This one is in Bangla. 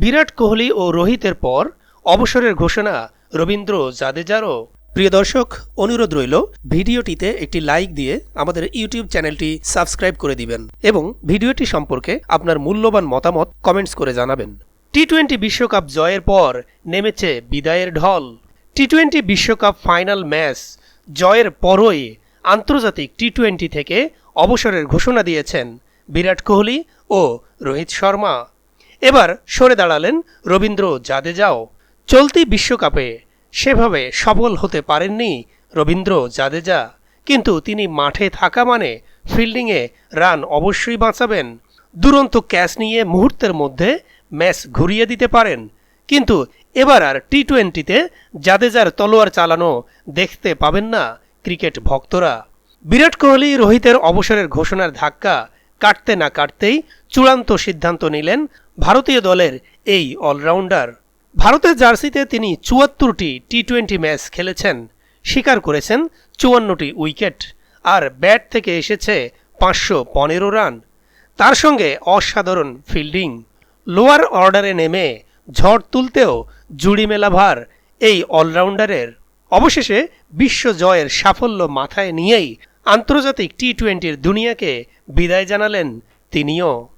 বিরাট কোহলি ও রোহিতের পর অবসরের ঘোষণা রবীন্দ্র জাদেজারও। প্রিয় দর্শক, অনুরোধ রইল, ভিডিওটিতে একটি লাইক দিয়ে আমাদের ইউটিউব চ্যানেলটি সাবস্ক্রাইব করে দিবেন এবং ভিডিওটি সম্পর্কে আপনার মূল্যবান মতামত কমেন্টস করে জানাবেন। টি টোয়েন্টি বিশ্বকাপ জয়ের পর নেমেছে বিদায়ের ঢল। টি টোয়েন্টি বিশ্বকাপ ফাইনাল ম্যাচ জয়ের পরই আন্তর্জাতিক টি টোয়েন্টি থেকে অবসরের ঘোষণা দিয়েছেন বিরাট কোহলি ও রোহিত শর্মা। এবার সরে দাঁড়ালেন রবীন্দ্র জাদেজাও। চলতি বিশ্বকাপে সেভাবে সফল হতে পারেননি রবীন্দ্র জাদেজা। কিন্তু তিনি মাঠে থাকা মানে ফিল্ডিংয়ে রান অবশ্যই বাঁচাবেন। দুরন্ত ক্যাচ নিয়ে মুহূর্তের মধ্যে ম্যাচ ঘুরিয়ে দিতে পারেন। কিন্তু এবার আর টি টোয়েন্টিতে জাদেজার তলোয়ার চালানো দেখতে পাবেন না ক্রিকেট ভক্তরা। বিরাট কোহলি রোহিতের অবসরের ঘোষণার ধাক্কা কাটতে না কাটতেই চূড়ান্ত সিদ্ধান্ত নিলেন ভারতীয় দলের এই অলরাউন্ডার। ভারতের জার্সিতে তিনি চুয়াত্তরটি টি টোয়েন্টি ম্যাচ খেলেছেন, স্বীকার করেছেন চুয়ান্নটি উইকেট, আর ব্যাট থেকে এসেছে পাঁচশো পনেরো রান। তার সঙ্গে অসাধারণ ফিল্ডিং, লোয়ার অর্ডারে নেমে ঝড় তুলতেও জুড়ি মেলা ভার এই অলরাউন্ডারের। অবশেষে বিশ্ব জয়ের সাফল্য মাথায় নিয়েই আন্তর্জাতিক টি টোয়েন্টির দুনিয়াকে বিদায় জানালেন তিনিও।